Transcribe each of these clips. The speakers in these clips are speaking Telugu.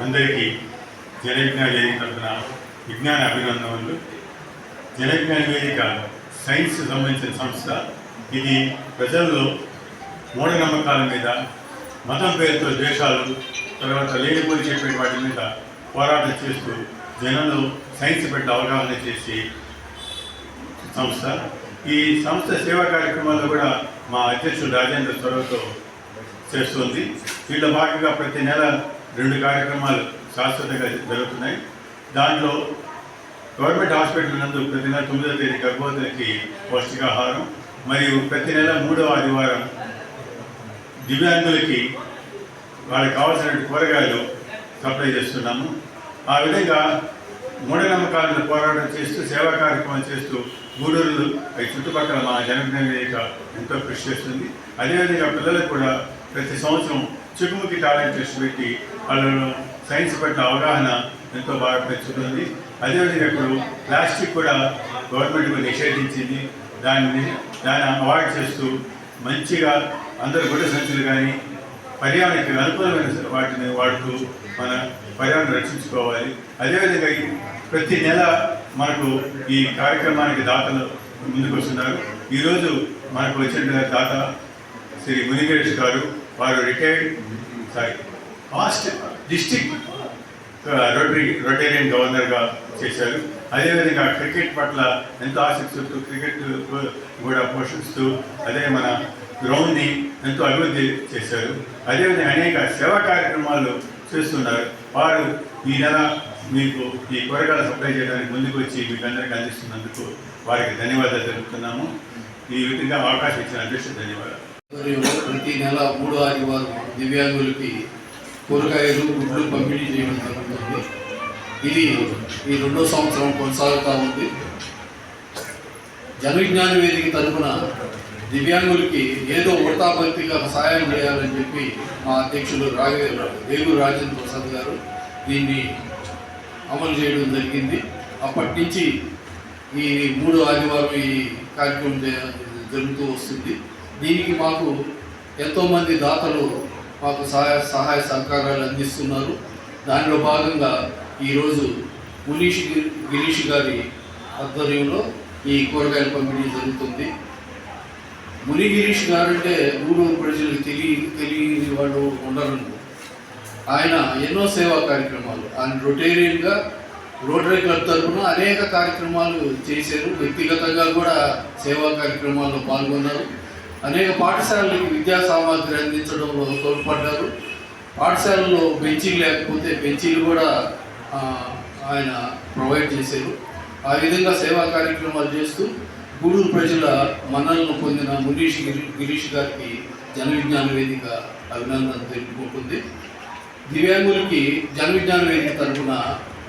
అందరికీ జన వేదిక తరఫున విజ్ఞాన అభినందనలు జన వేదిక సైన్స్ సంబంధించిన సంస్థ. ఇది ప్రజల్లో మూఢనమ్మకాల మీద మతం పేరుతో ద్వేషాలు తర్వాత లేనిపోయి చెప్పే వాటి మీద పోరాటం చేస్తూ జనంలో సైన్స్ పెట్టి అవగాహన చేసి సంస్థ. ఈ సంస్థ సేవా కార్యక్రమాల్లో కూడా మా అధ్యక్షుడు రాజేంద్ర చొరవతో చేస్తుంది. వీళ్ళ భాగంగా ప్రతి నెల రెండు కార్యక్రమాలు శాశ్వతంగా జరుగుతున్నాయి. దాంట్లో గవర్నమెంట్ హాస్పిటల్ నందు ప్రతి నెల తొమ్మిదో తేదీ గర్భవతులకి పౌష్టికాహారం మరియు ప్రతి నెల మూడవ ఆదివారం దివ్యాంగులకి వాళ్ళకి కావాల్సిన కూరగాయలు సప్లై చేస్తున్నాము. ఆ విధంగా మూఢనమ్మకాలను పోరాటం చేస్తూ సేవా కార్యక్రమం చేస్తూ గూడూరు ఈ చుట్టుపక్కల మా జనజ్ఞాన ఎంతో కృషి చేస్తుంది. అదేవిధంగా పిల్లలకు కూడా ప్రతి సంవత్సరం చుట్టుముఖి టాలెంట్ టెస్ట్ పెట్టి వాళ్ళను సైన్స్ పట్ల అవగాహన ఎంతో బాగా పెంచుతుంది. అదేవిధంగా ఇప్పుడు ప్లాస్టిక్ కూడా గవర్నమెంట్ నిషేధించింది. దాన్ని దాన్ని అవాయిడ్ చేస్తూ మంచిగా అందరు గుడ్డ సంచులు కానీ పర్యావరణకి అనుకూలమైన వాటిని వాడుతూ మన పర్యావరణం రక్షించుకోవాలి. అదేవిధంగా ప్రతి నెల మనకు ఈ కార్యక్రమానికి దాతలు ముందుకు వస్తున్నారు. ఈరోజు మనకు వచ్చిన దాత శ్రీ మునిగేష్ గారు వారు retired sorry past district rotary rotarian గవర్నర్గా చేశారు. అదేవిధంగా క్రికెట్ పట్ల ఎంతో ఆసక్తి చూపుతూ క్రికెట్ కూడా పోషిస్తూ అదే మన గ్రౌండ్ని ఎంతో అభివృద్ధి చేశారు. అదేవిధంగా అనేక సేవా కార్యక్రమాలు చేస్తున్నారు. వారు ఈ నెల మీకు ఈ కూరగాయలు సప్లై చేయడానికి ముందుకు వచ్చి మీకు అందరికీ అందిస్తున్నందుకు వారికి ధన్యవాదాలు తెలుపుతున్నాము. ఈ విధంగా అవకాశం ఇచ్చిన అధ్యక్షుడు ధన్యవాదాలు. ప్రతి నెల మూడో ఆదివారం దివ్యాంగులకి కూరగాయలు గుడ్లు పంపిణీ చేయడం జరుగుతుంది. ఇది ఈ రెండో సంవత్సరం కొనసాగుతూ ఉంది. జనవిజ్ఞాన వేదిక తరఫున దివ్యాంగులకి ఏదో వృత్తాభక్తిగా సహాయం చేయాలని చెప్పి మా అధ్యక్షులు రాఘవేంద్ర దేవుడు రాజేంద్ర ప్రసాద్ గారు దీన్ని అమలు చేయడం జరిగింది. అప్పటి నుంచి ఈ మూడు ఆదివారం ఈ కార్యక్రమం జరుగుతూ వస్తుంది. దీనికి మాకు ఎంతోమంది దాతలు మాకు సహాయ సహాయ సహకారాలు అందిస్తున్నారు. దానిలో భాగంగా ఈరోజు మునీష్ గిరీష్ గారి ఆధ్వర్యంలో ఈ కూరగాయల పంపిణీ జరుగుతుంది. ముని గిరీష్ గారంటే ఊరూరు ప్రజలకు తెలియ తెలియని వాళ్ళు ఉండరు. ఆయన ఎన్నో సేవా కార్యక్రమాలు. ఆయన రొటేరియన్గా రోటరీ క్లబ్ తరఫున అనేక కార్యక్రమాలు చేశారు. వ్యక్తిగతంగా కూడా సేవా కార్యక్రమాల్లో పాల్గొన్నారు. అనేక పాఠశాలలకు విద్యా సామాగ్రి అందించడంలో తోడ్పడ్డారు. పాఠశాలలో బెంచీలు లేకపోతే బెంచీలు కూడా ఆయన ప్రొవైడ్ చేశారు. ఆ విధంగా సేవా కార్యక్రమాలు చేస్తూ గూడూరు ప్రజల మన్నలను పొందిన మునీష్ గిరీష్ గారికి జన విజ్ఞాన వేదిక అభినందన తెలుపుకుంటుంది. దివ్యాంగులకి జన విజ్ఞాన వేదిక తరఫున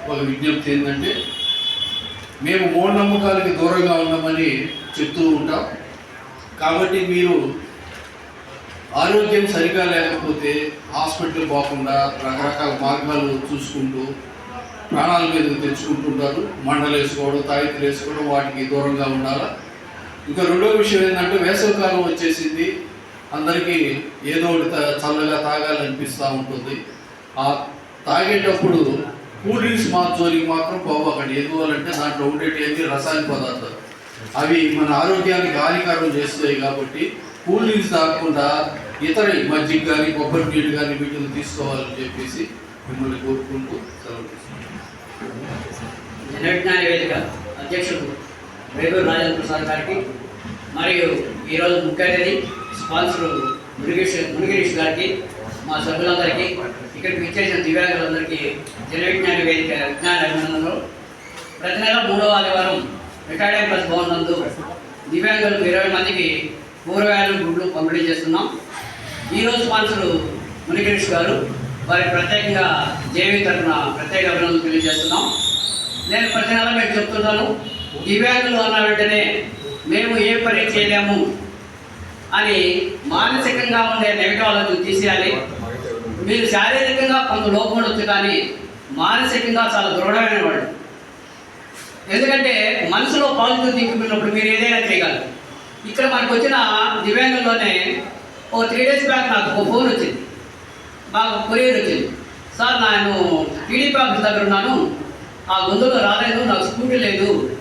ఒక విజ్ఞప్తి ఏంటంటే మేము మూఢనమ్మకాలకి దూరంగా ఉన్నామని చెప్తూ ఉంటాం. కాబట్టి మీరు ఆరోగ్యం సరిగా లేకపోతే హాస్పిటల్ పోకుండా రకరకాల మార్గాలు చూసుకుంటూ ప్రాణాల మీద తెచ్చుకుంటుంటారు మండలు వేసుకోవడం తాయితులు వేసుకోవడం వాటికి దూరంగా ఉండాలా? ఇంకా రెండో విషయం ఏంటంటే వేసవికాలం వచ్చేసింది. అందరికీ ఏదో ఒకటి చల్లగా తాగాలనిపిస్తూ ఉంటుంది. ఆ తాగేటప్పుడు కూల్ డ్రింక్స్ మా జోలికి మాత్రం పోవకండి ఎందువల్లంటే దాంట్లో ఉండేటి రసాయన పదార్థాలు. అవి మన ఆరోగ్యానికి హానికరం చేస్తాయి కాబట్టి కూల్ డ్రింక్స్ తాగకుండా ఇతర మజ్జిగ కానీ కొబ్బరి నీళ్ళు కానీ వీటిని తీసుకోవాలని చెప్పేసి మిమ్మల్ని కోరుకుంటూ సెలవు తీసుకుంటాను. అధ్యక్షుడు. వేగూరు రాజేంద్ర ప్రసాద్ గారికి మరియు ఈరోజు ముఖ్య అతిథి స్పాన్సర్ మునిగేష్ మునిగిరీష్ గారికి మా సభ్యులందరికీ ఇక్కడికి విచ్చేసిన దివ్యాంగులందరికీ జనవిజ్ఞాన వేదిక విజ్ఞాన అభినందనలు ప్రతి నెల మూడవ ఆదివారం రిటైర్డ్ ప్లస్ భవన్ నందు దివ్యాంగులకు ఇరవై మందికి కూరగాయలు గుడ్లు పంపిణీ చేస్తున్నాం. ఈరోజు స్పాన్సరు మునిగిరీష్ గారు. వారికి ప్రత్యేకంగా జేవీ తరఫున ప్రత్యేక అభినందనలు తెలియజేస్తున్నాం. నేను ప్రతి నెల మీకు చెప్తున్నాను దివ్యాంగులు అన్న వెంటనే మేము ఏ పని చేయలేము అని మానసికంగా ఉండే నెగటివ్ ఆలోచన తీసేయాలి. మీరు శారీరకంగా కొంత లోపం ఉండొచ్చు కానీ మానసికంగా చాలా దృఢమైన వాళ్ళు. ఎందుకంటే మనసులో పాజిటివ్ థింకింగ్ ఉన్నప్పుడు మీరు ఏదైనా చేయగలరు. ఇక్కడ మనకు వచ్చిన దివ్యాంగంలోనే ఓ త్రీ డేస్ బ్యాక్ నాకు ఒక ఫోన్ వచ్చింది. మాకు కొరియర్ వచ్చింది. సార్ నేను టీడీపీ ఆఫీస్ దగ్గర ఉన్నాను. ఆ గొంతులో రాలేదు నాకు స్కూటీ లేదు.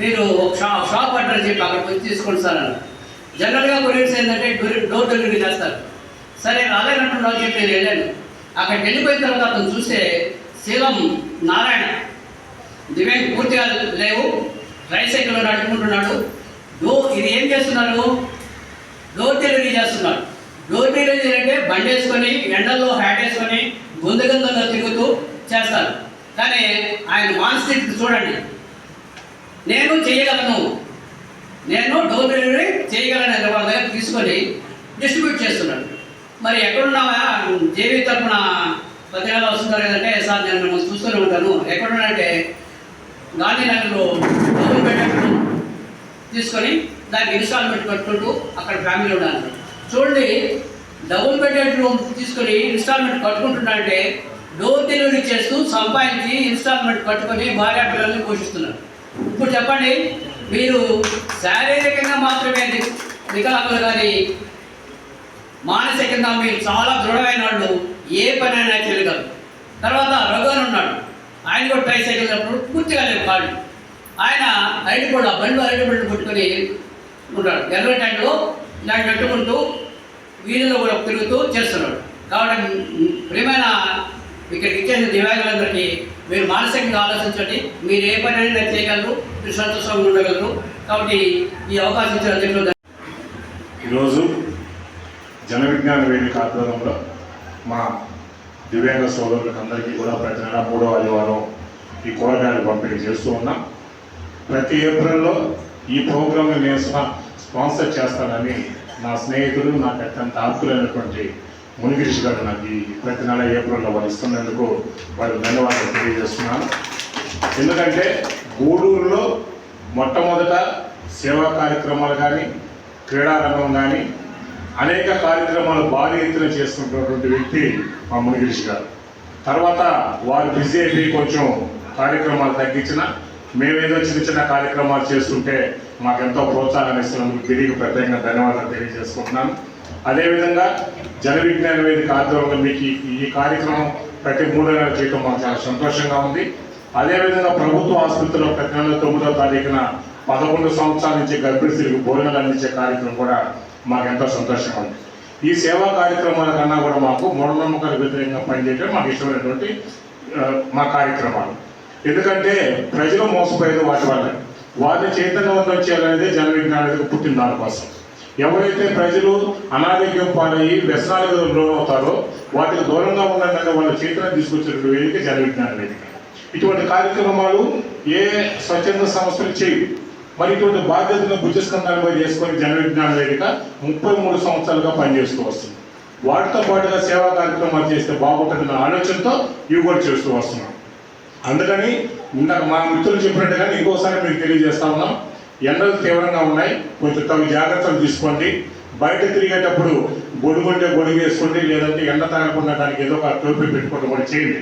మీరు ఒక షాప్ షాప్ అడ్రస్ చెప్పి అక్కడికి వచ్చి తీసుకోండి సార్ అని జనరల్గా కొరియర్స్ ఏంటంటే డోర్ డోర్ డెలివరీ చేస్తారు. సరే రాలేనట్టున్నావు చెప్పి నేను వెళ్ళాను అక్కడికి వెళ్ళిపోయిన తర్వాత అతను చూస్తే శీలం నారాయణ దివ్యాంగ్ పూర్తిగా లేవు. ట్రైసైకిల్ నడుపుకుంటున్నాడు డో ఇది ఏం చేస్తున్నారు? డోర్ డెలివరీ చేస్తున్నారు. డోర్ డెలివరీ అంటే బండి వేసుకొని ఎండల్లో హ్యాట్ వేసుకొని గొంతుగంధంలో తిరుగుతూ చేస్తారు. కానీ ఆయన మానసిక చూడండి. నేను చేయగలను. నేను డోర్ డెలివరీ చేయగలను అనే వాళ్ళ దగ్గర తీసుకొని డిస్ట్రిబ్యూట్ చేస్తున్నాడు. మరి ఎక్కడున్నావా? జేబీ తరఫున పత్రికలు వస్తున్నారు కదంటే సార్ నేను మిమ్మల్ని చూస్తూనే ఉంటాను. ఎక్కడున్నానంటే గాంధీనగర్లో డోర్ బెడ్రూమ్ తీసుకొని దానికి ఇన్స్టాల్మెంట్ కట్టుకుంటూ అక్కడ ఫ్యామిలీ ఉండాలి చూడండి డబుల్ బెడ్రూమ్ రూమ్ తీసుకొని ఇన్స్టాల్మెంట్ కట్టుకుంటున్నాడంటే డోర్ డెలివరీ చేస్తూ సంపాదించి ఇన్స్టాల్మెంట్ కట్టుకొని భార్య పిల్లల్ని పోషిస్తున్నారు. ఇప్పుడు చెప్పండి మీరు శారీరకంగా మాత్రమే వికలాంగులు కానీ మానసికంగా మీరు చాలా దృఢమైన వాళ్ళు ఏ పని అయినా చేయగలరు. తర్వాత రఘువన్ ఉన్నాడు. ఆయన కూడా ట్రై చేయగలిగినప్పుడు అప్పుడు పూర్తిగా లేవు కాళ్ళు. ఆయన అరటి కూడా బండ్లు అరటి బండ్లు పట్టుకొని ఉంటాడు. ఎర్ర ట్యాంక్లో ఇలా పెట్టుకుంటూ వీధిలో కూడా తిరుగుతూ చేస్తున్నాడు. కాబట్టి ప్రియమైన ఇక్కడికి ఇచ్చేసిన దివ్యాంగులందరికీ మీరు మానసికంగా ఆలోచించండి. మీరు ఏ పని అయినా చేయగలరు మీరు సంతోషంగా ఉండగలరు కాబట్టి ఈ అవకాశం ఇచ్చిన అధ్యక్షులు ఈరోజు జన విజ్ఞాన వేదిక ఆధ్వర్యంలో మా దివ్యాంగ సోదరులకు అందరికీ కూడా ప్రతి నెల మూడో ఆదివారం ఈ కూరగాయలు పంపిణీ చేస్తూ ఉన్నాం. ప్రతి ఏప్రిల్లో ఈ ప్రోగ్రామ్ని నేను స్పా- స్పాన్సర్ చేస్తానని నా స్నేహితుడు నాకు అత్యంత ఆప్తులైనటువంటి మునిగిరిషి గారు నాకు ఈ ప్రతి నెల ఏప్రిల్లో వాళ్ళు ఇస్తున్నందుకు వారు ధన్యవాదాలు తెలియజేస్తున్నాను. ఎందుకంటే గూడూరులో మొట్టమొదట సేవా కార్యక్రమాలు కానీ క్రీడారంగం కానీ అనేక కార్యక్రమాలు భారీ ఎత్తున చేస్తున్నటువంటి వ్యక్తి మా మునిగిరిషి గారు. తర్వాత వారు బిజీ అయిపోయి కొంచెం కార్యక్రమాలు తగ్గించిన మేమేదో చిన్న చిన్న కార్యక్రమాలు చేస్తుంటే మాకెంతో ప్రోత్సాహాన్ని ఇస్తున్నందుకు తిరిగి ప్రత్యేకంగా ధన్యవాదాలు తెలియజేసుకుంటున్నాను. అదేవిధంగా జన విజ్ఞాన వేదిక ఆధ్వర్యంలో మీకు ఈ- కార్యక్రమం ప్రతి మూడో నెల చేయటం మాకు చాలా సంతోషంగా ఉంది. అదేవిధంగా ప్రభుత్వ ఆసుపత్రిలో ప్రతి నెల తొమ్మిదో తారీఖున పదకొండు సంవత్సరాల నుంచి గర్భిణీ స్త్రీలకు భోజనాలు అందించే కార్యక్రమం కూడా మాకు ఎంతో సంతోషంగా ఉంది. ఈ సేవా కార్యక్రమాల కన్నా కూడా మాకు మూఢనమ్మకాలకు వ్యతిరేకంగా పనిచేయడం మాకు ఇష్టమైనటువంటి మా కార్యక్రమాలు. ఎందుకంటే ప్రజలు మోసపోయేది వాటి వల్ల. వారిని చైతన్యవంతం చేయాలనేది జన విజ్ఞానం పుట్టిన దానికోసం ఎవరైతే ప్రజలు అనారోగ్యం పాలయ్యి వ్యసనాలకు లోనవుతారో వాటికి దూరంగా ఉండాలని వాళ్ళ చైతన్యం తీసుకొచ్చినటువంటి వేదిక జనవిజ్ఞాన వేదిక ఇటువంటి కార్యక్రమాలు ఏ స్వచ్ఛంద సంస్థలు చేయవు. మరి ఇటువంటి బాధ్యతను భుజస్కంధాలపై చేసుకొని జన విజ్ఞాన వేదిక ముప్పై మూడు సంవత్సరాలుగా పనిచేస్తూ వస్తుంది. వాటితో పాటుగా సేవా కార్యక్రమాలు చేస్తే బాగుంటుందన్న ఆలోచనతో ఇవి కూడా చేస్తూ వస్తున్నాం. అందుకని ఇందాక మా మిత్రులు చెప్పినట్టుగా ఇంకోసారి మీకు తెలియజేస్తా ఉన్నాం. ఎండలు తీవ్రంగా ఉన్నాయి. కొంచెం తగు జాగ్రత్తలు తీసుకోండి. బయట తిరిగేటప్పుడు గొడుగుంటే గొడుగు వేసుకోండి. లేదంటే ఎండ తాగకుండా దానికి ఏదో ఒక టోపీ పెట్టుకోవడం కూడా చేయండి.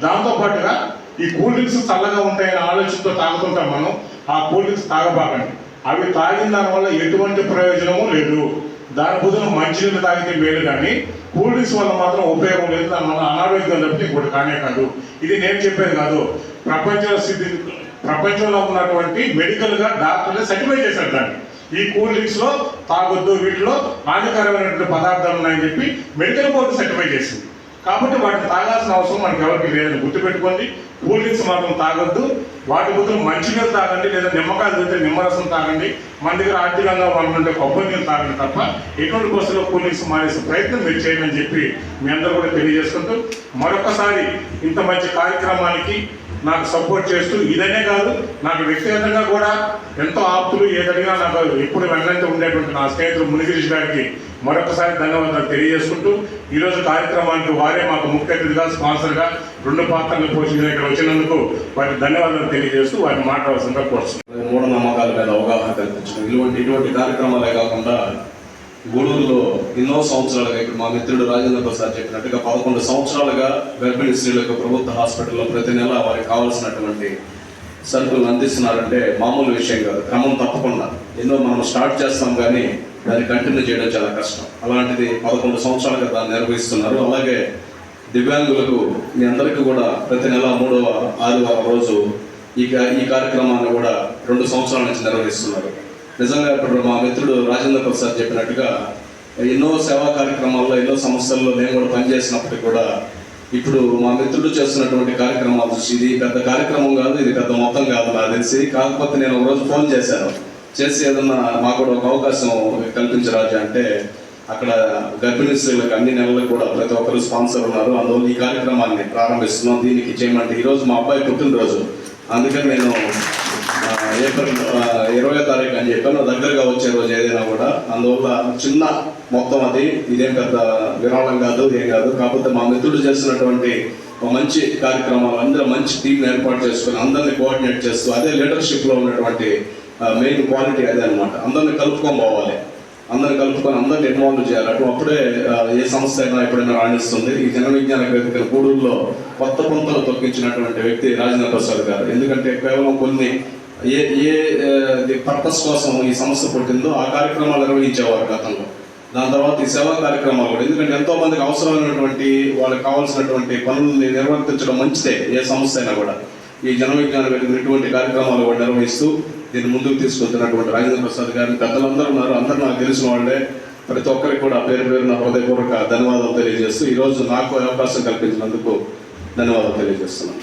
దాంతో పాటుగా ఈ కూల్ డ్రింక్స్ చల్లగా ఉంటాయనే ఆలోచనతో తాగుతుంటాం మనం. ఆ కూల్ డ్రింక్స్ తాగబాకండి. అవి తాగిన దానివల్ల ఎటువంటి ప్రయోజనము లేదు. దాని బదులు మంచినీళ్ళు తాగితే మేలు కానీ కూల్ డ్రింక్స్ వల్ల మాత్రం ఉపయోగం లేదు. దానివల్ల అనారోగ్యం తప్పితే ఇంకోటి కానే కాదు. ఇది నేను చెప్పేది కాదు. ప్రపంచ స్థితి ప్రపంచంలో ఉన్నటువంటి మెడికల్గా డాక్టర్లు సర్టిఫై చేశారు దాన్ని. ఈ కూల్ డ్రింక్స్లో తాగొద్దు వీటిలో హానికరమైనటువంటి పదార్థాలు ఉన్నాయని చెప్పి మెడికల్ బోర్డు సర్టిఫై చేసింది. కాబట్టి వాటిని తాగాల్సిన అవసరం మనకి ఎవరికి లేదని గుర్తుపెట్టుకోండి. కూల్ డ్రింక్స్ మాత్రం తాగొద్దు. వాటి బదులు మంచినీళ్ళు తాగండి లేదా నిమ్మకాయలు తింటే నిమ్మరసం తాగండి. మన దగ్గర ఆర్థికంగా వాళ్ళంటే కొబ్బరి నీళ్ళు తాగండి తప్ప ఎటువంటి బస్సులో కూల్ డ్రింక్స్ మానేసే ప్రయత్నం మీరు చేయండి అని చెప్పి మీ అందరూ కూడా తెలియజేసుకుంటూ మరొకసారి ఇంత మంచి కార్యక్రమానికి నాకు సపోర్ట్ చేస్తూ ఇదనే కాదు నాకు వ్యక్తిగతంగా కూడా ఎంతో ఆప్తులు ఏదడిగా నాకు ఎప్పుడు వెంటనే ఉండేటువంటి నా స్నేహితులు మునిగిరిష్ గారికి మరొకసారి ధన్యవాదాలు తెలియజేసుకుంటూ ఈరోజు కార్యక్రమానికి వారే మాకు ముఖ్య అతిథిగా స్పాన్సర్గా రెండు పాత్రలు పోషించిన ఇక్కడ వచ్చినందుకు వారికి ధన్యవాదాలు తెలియజేస్తూ వారిని మాట్లాడాల్సిందిగా కోరుతున్నాను మూఢనమ్మకాల మీద అవగాహన కల్పించడం ఇటువంటి ఇటువంటి కార్యక్రమాలే కాకుండా గూడూరులో ఎన్నో సంవత్సరాలుగా ఇప్పుడు మా మిత్రుడు రాజేంద్ర ప్రసాద్ చెప్పినట్టుగా పదకొండు సంవత్సరాలుగా గర్భిణీ స్త్రీలకు ప్రభుత్వ హాస్పిటల్లో ప్రతి నెల వారికి కావాల్సినటువంటి సరుకులు అందిస్తున్నారంటే మామూలు విషయం కాదు. క్రమం తప్పకుండా. ఎన్నో మనం స్టార్ట్ చేస్తాం కానీ దాన్ని కంటిన్యూ చేయడం చాలా కష్టం. అలాంటిది పదకొండు సంవత్సరాలుగా దాన్ని నిర్వహిస్తున్నారు. అలాగే దివ్యాంగులకు మీ అందరికీ కూడా ప్రతి నెల మూడవ ఆదివారం రోజు ఈ ఈ కార్యక్రమాన్ని కూడా రెండు సంవత్సరాల నుంచి నిర్వహిస్తున్నారు. నిజంగా ఇప్పుడు మా మిత్రుడు రాజేంద్ర ప్రసాద్ చెప్పినట్టుగా ఎన్నో సేవా కార్యక్రమాల్లో ఎన్నో సంస్థల్లో నేను కూడా పనిచేసినప్పటికీ కూడా ఇప్పుడు మా మిత్రుడు చేస్తున్నటువంటి కార్యక్రమాలు చూసి ఇది పెద్ద కార్యక్రమం కాదు ఇది పెద్ద మొత్తం కాదు నాకు తెలిసి. కాకపోతే నేను ఒకరోజు ఫోన్ చేశాను. చేసి ఏదన్నా మాకు కూడా ఒక అవకాశం కల్పించరాజు అంటే అక్కడ గర్భిణీ స్త్రీలకు అన్ని నెలలకు కూడా ప్రతి ఒక్కరు స్పాన్సర్ ఉన్నారు. అందువల్ల ఈ కార్యక్రమాన్ని ప్రారంభిస్తున్నాం. దీనికి చేయమంటే ఈరోజు మా అబ్బాయి పుట్టినరోజు. అందుకని నేను ఏప్రిల్ ఇరవై తారీఖు అని చెప్పాను దగ్గరగా వచ్చే రోజు ఏదైనా కూడా అందువల్ల చిన్న మొత్తం అది ఇదేం పెద్ద విరాళం కాదు ఏం కాదు. కాకపోతే మా మిత్రుడు చేస్తున్నటువంటి ఒక మంచి కార్యక్రమాలు అందరూ మంచి టీం ఏర్పాటు చేసుకొని అందరిని కోఆర్డినేట్ చేస్తూ అదే లీడర్షిప్లో ఉన్నటువంటి మెయిన్ క్వాలిటీ అదే అనమాట అందరిని కలుపుకొని పోవాలి. అందరిని కలుపుకొని అందరిని ఇన్వాల్వ్ చేయాలి. అటు అప్పుడే ఏ సంస్థ అయినా ఎప్పుడైనా రాణిస్తుంది. ఈ జన విజ్ఞాన వేదిక గూడూరులో కొత్త పొంతలు తొక్కించినటువంటి వ్యక్తి రాజేంద్ర ప్రసాద్ గారు. ఎందుకంటే కేవలం కొన్ని ఏ ఏ పర్పస్ కోసం ఈ సంస్థ పుట్టిందో ఆ కార్యక్రమాలు నిర్వహించేవారు గతంలో. దాని తర్వాత ఈ సేవా కార్యక్రమాలు కూడా. ఎందుకంటే ఎంతో మందికి అవసరమైనటువంటి వాళ్ళకి కావాల్సినటువంటి పనుల్ని నిర్వర్తించడం మంచిదే ఏ సంస్థ అయినా కూడా. ఈ జన విజ్ఞాన ఇటువంటి కార్యక్రమాలు కూడా నిర్వహిస్తూ దీన్ని ముందుకు తీసుకొచ్చినటువంటి రాజేంద్ర ప్రసాద్ గారిని పెద్దలందరూ ఉన్నారు. అందరూ నాకు తెలిసిన వాళ్ళే. ప్రతి ఒక్కరికి కూడా పేరు పేరున హృదయపూర్వక ధన్యవాదాలు తెలియజేస్తూ ఈరోజు నాకు అవకాశం కల్పించినందుకు ధన్యవాదాలు తెలియజేస్తున్నాను.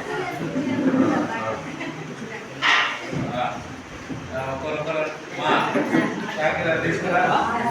É, agradeço para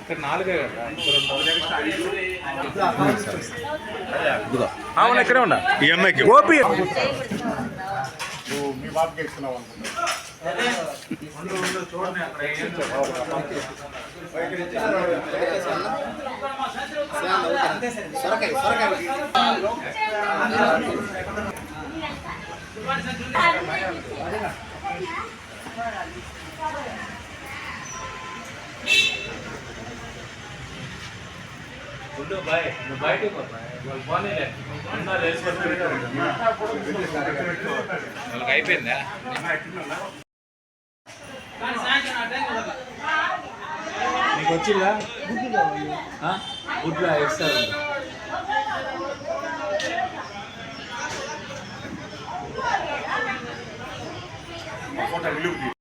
ఇక్కడ నాలుగే కదా. అవును ఇక్కడే ఉన్నా? ఈ అమ్మాయికి గోపి. నువ్వు మీ బాబుకి ఇస్తున్నావు ఉండు బాయ్ నువ్వు బయటకు వాళ్ళు పోనీలే వాళ్ళకి అయిపోయిందా? నీకు వచ్చిందా? గుడ్లా ఫోటో